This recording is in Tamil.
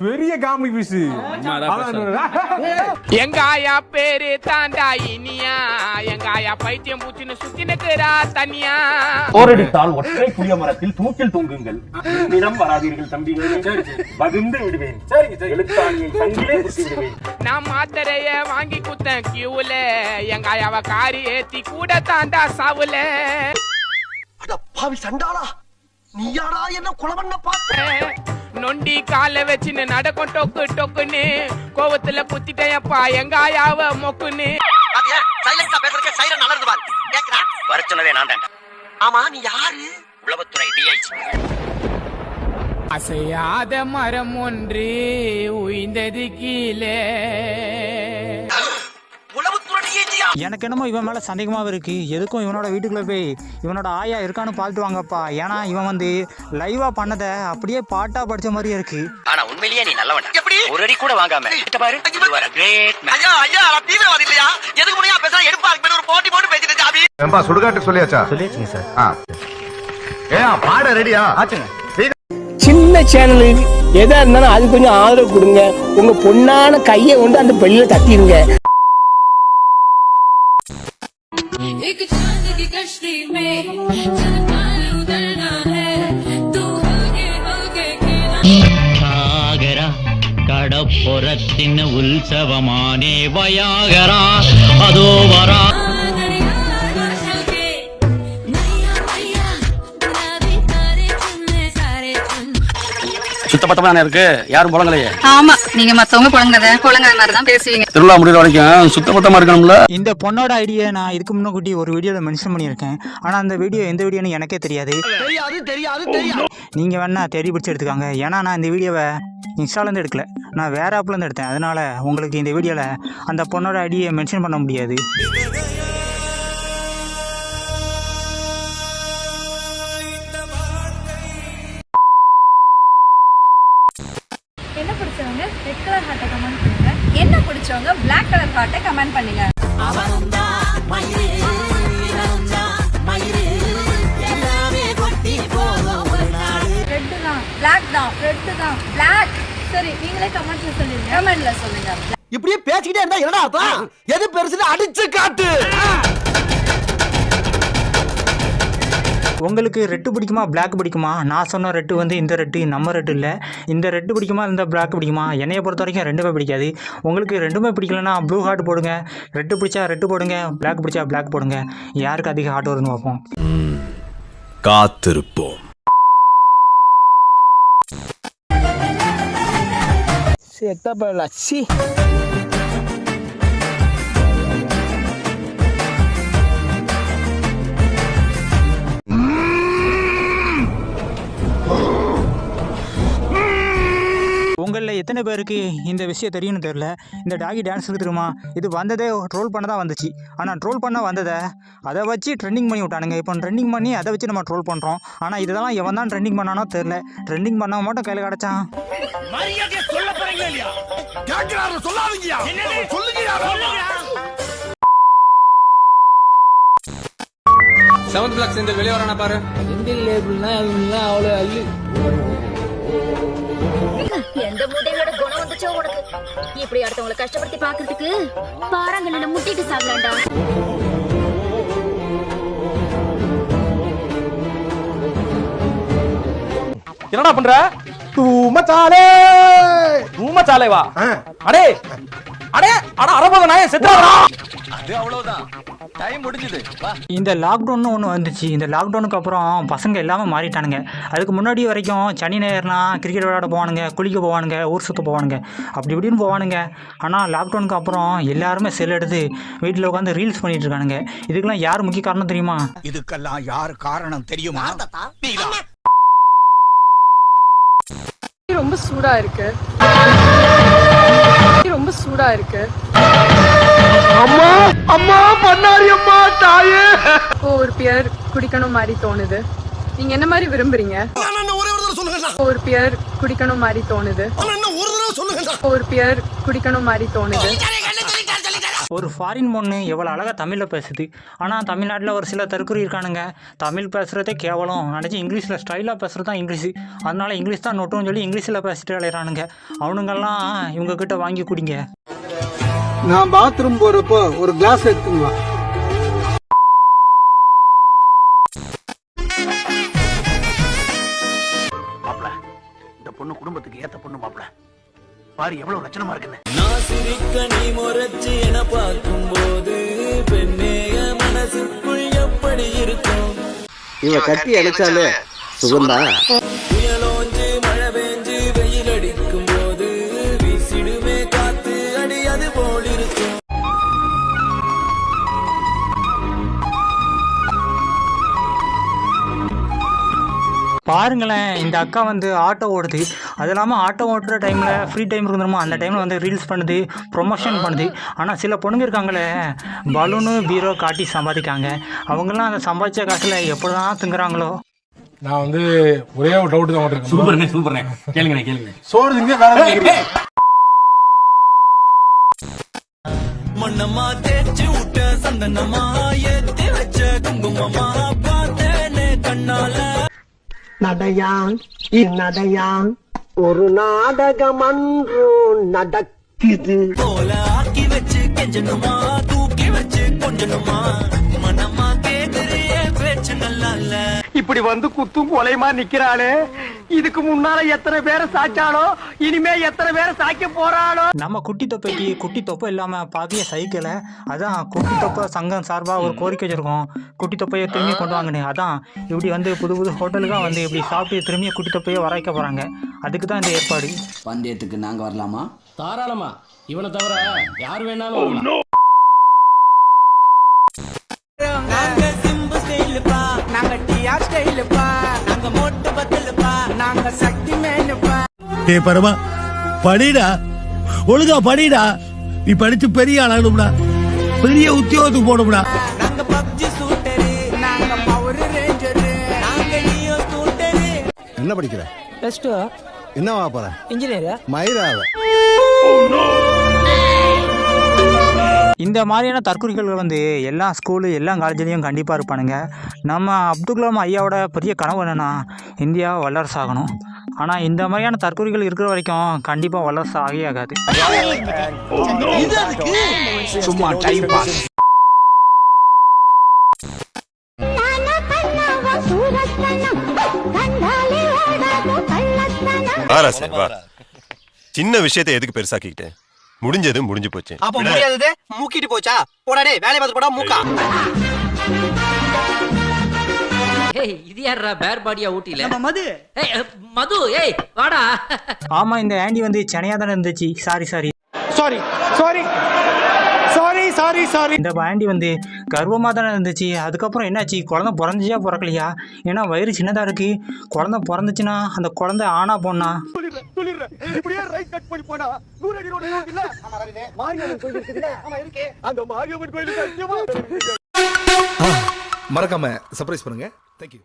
பெரிய காமெடி பீஸ். எங்க ஆயா பேரு தாண்டா இனியா? எங்க ஆயா பைத்தியம் பூச்சின்னு சுத்தி நிக்கிறா தனியா? போரடித்தால் ஒற்றை புளிய மரத்தில் தூக்கில் தொங்குங்கள். நிறம் வராதீர்கள் தம்பிகளே பகிர்ந்து விடுவேன். நான் மாத்திரைய வாங்கி குத்தேன் கியூல. எங்க ஆயாவ காரி ஏத்தி கூட தாண்டா சாவுல. அட பாவி சண்டாளா நீயாடா என்ன கொலை பண்ண பார்த்த? நொண்டி கால வச்சுன்னு நடக்கும் டொக்கு டொக்குன்னு கோவத்துல குத்திட்டேன்ப்பா எங்க ஆயாவ மொக்குன்னு. சைலன்ஸா பேசுறதுக்கு சைரன் அலர்ந்து பாரு. கேக்குறா வர சொன்னதே நான் தான் ஆமா நீ யாரு? உளவுத்துறை டிஐஜி அசையாத மரம் ஒன்று உயிந்தது கீழே. எனக்கு என்னமோ இவன் மேலே சந்தேகமாக இருக்கு. எதுக்கும் இவனோட வீட்டுக்குள்ளே போய் இவனோட ஆயா இருக்கான்னு பார்த்துட்டு வாங்கப்பா. ஏன்னா இவன் வந்து லைவாக பண்ணதை அப்படியே பாட்டாக படித்த மாதிரியே இருக்கு. ஆனா உண்மையிலேயே நீ நல்லவன். எப்படி? ஒரு அடி கூட வாங்காம பாரு. ஐயா ஐயா தீவிரவாதி இல்லையா? எதுக்கு முறையா பேசுறா எடுப்பா ஒரு போட்டி போட்டு பேசிட்டு ஜாபி ஏம்பா சுடுகாட்டு சொல்லியாச்சா? சொல்லியாச்சுங்க சார். ஆ. ஏன் பாட ரெடியா? சின்ன சேனலுக்கு எதா இருந்தாலும் அது கொஞ்சம் ஆதரவு கொடுங்க. உங்க பொண்ணான கையை கொண்டு அந்த பெல்லில தட்டிடுங்க கடப்புறத்தின் உற்சவமானே வயாகரா அதோ வரா. சுத்தப்பத்தமா இருக்கு? யாரும் புலங்கலையே ஆமா நீங்க மத்தவங்க குழந்தை குழந்தை மாதிரி தான் பேசுவீங்க. திருவிழா முடிகிற வரைக்கும் சுத்தபத்தமா இருக்கணும்ல? இந்த பொண்ணோட ஐடியை நான் இதுக்கு முன்னாடி ஒரு வீடியோவில் மென்ஷன் பண்ணியிருக்கேன். ஆனால் அந்த வீடியோ எந்த வீடியோன்னு எனக்கே தெரியாது. தெரியாது தெரியாது தெரியாது. நீங்கள் வேணா தேடி பிடிச்சி எடுத்துக்காங்க. ஏன்னா நான் இந்த வீடியோவை இன்ஸ்டாலேருந்து எடுக்கல. நான் வேற ஆப்லேருந்து எடுத்தேன். அதனால் உங்களுக்கு இந்த வீடியோவில் அந்த பொண்ணோட ஐடியை மென்ஷன் பண்ண முடியாது. பிடிச்சவங்க பிளாக் கலர் ஹார்ட்டை கமெண்ட் பண்ணுங்க. ரெட் தான் பிளாக் தான் ரெட் தான் பிளாக் சரி நீங்களே கமெண்ட்ல சொல்லுங்க கமெண்ட்ல சொல்லுங்க. இப்படியே பேசிக்கிட்டே இருந்தா என்னடா அர்த்தம்? எது பெருசுன்னு அடிச்சு காட்டு. உங்களுக்கு ரெட்டு பிடிக்குமா Black பிடிக்குமா? நான் சொன்ன ரெட்டு வந்து இந்த ரெட்டு நம்ம ரெட்டு இல்லை. இந்த ரெட்டு பிடிக்குமா இந்த Black பிடிக்குமா? என்னைய பொறுத்த வரைக்கும் ரெண்டுமே பிடிக்காது. உங்களுக்கு ரெண்டுமே பிடிக்கலன்னா ப்ளூ ஹார்ட் போடுங்க. ரெட்டு பிடிச்சா ரெட்டு போடுங்க Black பிடிச்சா Black போடுங்க. யாருக்கு அதிக ஹார்ட் வருதுன்னு பார்ப்போம். காத்திருப்போம். செத்த லட்சி எத்தனை பேருக்கு இந்த விஷயம் தெரியும்னு தெரில இந்த டாகி டான்ஸ் இருக்கு தெரியுமா? இது வந்ததே ட்ரோல் பண்ண தான் வந்துச்சு. ஆனால் ட்ரோல் பண்ண வந்ததை அதை வச்சு ட்ரெண்டிங் பண்ணி விட்டானுங்க. இப்போ ட்ரெண்டிங் பண்ணி அதை வச்சு நம்ம ட்ரோல் பண்ணுறோம் ஆனால் இதெல்லாம் எவன் தான் ட்ரெண்டிங் பண்ணானோ தெரில ட்ரெண்டிங் பண்ணவன் மட்டும் கையில் கிடச்சான். செவன்த் பிளாக் சேர்ந்து வெளியே வரானா பாரு. எந்த மூட்டையோட குணம் வந்துச்சோ உனக்கு? இப்படி அடுத்தவங்களை கஷ்டப்படுத்தி பாக்குறதுக்கு பாறாங்கல்ல முட்டிட்டு சாகலாம்டா என்னடா பண்ற? தூமச்சாலே! தூமச்சாலே வா அடே! அடே அட அரபக நாய செத்துறாடா அது அவ்வளவுதான். டைம் முடிஞ்சது. இந்த லாக்டவுன்னு ஒன்று வந்துச்சு. இந்த லாக்டவுனுக்கு அப்புறம் பசங்க எல்லாமே மாறிட்டானுங்க. அதுக்கு முன்னாடி வரைக்கும் சனி ஞாயிறுனா கிரிக்கெட் விளையாட போவானுங்க குளிக்க போவானுங்க ஊர் சுற்ற போவானுங்க. அப்படி இப்படின்னு போவானுங்க. ஆனால் லாக்டவுனுக்கு அப்புறம் எல்லாருமே செல் எடுத்து வீட்டில் உட்காந்து ரீல்ஸ் பண்ணிட்டு இருக்கானுங்க. இதுக்கெல்லாம் யார் முக்கிய காரணம் தெரியுமா? இதுக்கெல்லாம் யார் காரணம் தெரியுமா? ரொம்ப சூடா இருக்கு. ரொம்ப சூடா இருக்கு. அம்மா அம்மா பண்ணாரி அம்மா தாயே. ஒரு பியர் குடிக்கணும் மாதிரி தோணுது. நீங்க என்ன மாதிரி விரும்புறீங்க? ஒரே பியர் குடிக்கணும் மாதிரி தோணுது. ஒரு தடவை சொல்லுங்க ஒரு பியர் குடிக்கணும் மாதிரி தோணுது. ஒரு ஃபாரின் பொண்ணு எவ்வளோ அழகாக தமிழில் பேசுது. ஆனால் தமிழ்நாட்டில் ஒரு சில தற்கொலை இருக்கானுங்க. தமிழ் பேசுகிறதே கேவலம். நினச்சி இங்கிலீஷில் ஸ்டைலாக பேசுகிறது தான் இங்கிலீஷு. அதனால இங்கிலீஷ் தான் நொட்டுன்னு சொல்லி இங்கிலீஷில் பேசிட்டு விளையாடுறானுங்க. அவனுங்கெல்லாம் இவங்க கிட்ட வாங்கி குடிங்க. நான் பாத்ரூம் போறப்போ ஒரு கிளாஸ் எடுத்துங்க மாப்ள இந்த பொண்ணு குடும்பத்துக்கு ஏத்த பொண்ணு மாப்ள பாரு எவ்வளவு லட்சணமா இருக்குன்னு. நான் சிரிக்க நீ முறைச்சு என பார்க்கும் போது பெண்ணே மனசுக்குள் எப்படி இருக்கும்? இவ கட்டி அடிச்சாலே சுகம்தான். பாருங்களேன் இந்த அக்கா வந்து ஆட்டோ ஓடுது. அது இல்லாமல் ஆட்டோ ஓட்டுற டைமில் ஃப்ரீ டைம் இருந்துருமோ அந்த டைமில் வந்து ரீல்ஸ் பண்ணுது ப்ரொமோஷன் பண்ணுது. ஆனால் சில பொண்ணுங்க இருக்காங்களே பலூனு பீரோ காட்டி சம்பாதிக்காங்க அவங்கெல்லாம் அந்த சம்பாதிச்ச காசில் எப்படி தான் திங்குறாங்களோ? நான் வந்து ஒரே ஒரு டவுட் தான் இருக்கேன் சூப்பர்ண்ணே சூப்பர்ண்ணே. கேளுங்கண்ணே கேளுங்க சோறு திங்க வேற? மண்ணம்மா தேய்ச்சி விட்ட சந்தனமா ஏத்தி வச்ச குங்குமமா பார்த்தேனே கண்ணால. நடையான் இந்நடையான். ஒரு நாடகம் அன்று நடக்குது. போல ஆக்கி வச்சு கெஞ்சணுமா தூக்கி வச்சு கொஞ்சணுமா? இப்படி வந்து குத்தும் கொலைமா நிக்கிறாளே? இதுக்கு முன்னால எத்தனை பேரை சாச்சாலோ இனிமே எத்தனை பேரை சாய்க்க போறாளோ? நம்ம குட்டி தொப்பைக்கு குட்டி தொப்பை இல்லாமல் பாக்கிய சைக்கிளை அதான் குட்டி தொப்பை சங்கம் சார்பாக ஒரு கோரிக்கை வச்சுருக்கோம். குட்டி தொப்பையை திரும்பி கொண்டு வாங்கினேன் அதான் இப்படி வந்து புது புது ஹோட்டலுக்காக வந்து இப்படி சாப்பிட்டு திரும்பி குட்டி தொப்பையை வர வைக்க போகிறாங்க அதுக்கு தான் இந்த ஏற்பாடு. பந்தயத்துக்கு நாங்க வரலாமா? தாராளமா. இவனை தவிர யார் வேணாலும் ஏ பரமா படிடா. ஒழுங்கா படிடா. நீ படிச்சு பெரிய ஆளாகணும்டா பெரிய உத்தியோகத்துக்கு போகணும்டா. நாங்க பப்ஜி சூட்டரு நாங்க பவர் ரேஞ்சரு நாங்க நியோ ஸ்கூட்டரு என்ன படிக்கிற? பிளஸ் டூ என்னவா போற? இன்ஜினியர் மயிராவ இந்த மாதிரியான தற்கொலைகள் வந்து எல்லா ஸ்கூலு எல்லா காலேஜ்லேயும் கண்டிப்பாக இருப்பானுங்க. நம்ம அப்துல் கலாம் ஐயாவோட பெரிய கனவு என்னென்னா இந்தியா வல்லரசு ஆகணும் ஆனால் இந்த மாதிரியான தற்கொலைகள் இருக்கிற வரைக்கும் கண்டிப்பாக வல்லரசு ஆகவே ஆகாது. சும்மா டைம் பாஸ் வாரா சார் வா. சின்ன விஷயத்தை எதுக்கு பெருசாக்கிக்கிட்டு? முடிஞ்சது முடிஞ்சு போச்சு. அப்ப முடியாதது மூக்கிட்டு போச்சா? போடாடே வேலையை பார்த்து போடா மூக்கா. ஏய் இது யாரா பேர் பாடியா ஊட்டில நம்ம மது. ஏய் மது ஏய் வாடா. ஆமாம் இந்த ஆண்டி வந்து சென்னையாக தானே இருந்துச்சு. Sorry sorry sorry sorry sorry sorry sorry இந்த ஆண்டி வந்து கர்வமாக தானே இருந்துச்சு. அதுக்கப்புறம் என்னாச்சு? குழந்தை பிறந்துச்சா பிறக்கலையா? ஏன்னா வயிறு சின்னதாக இருக்குது குழந்தை பிறந்துச்சுன்னா அந்த குழந்தை ஆனா பொண்ணா? இப்படியே ரைட் கட் பண்ணி போனா ஆமா இருக்கு. மறக்காம சர்ப்ரைஸ் பண்ணுங்க. Thank you.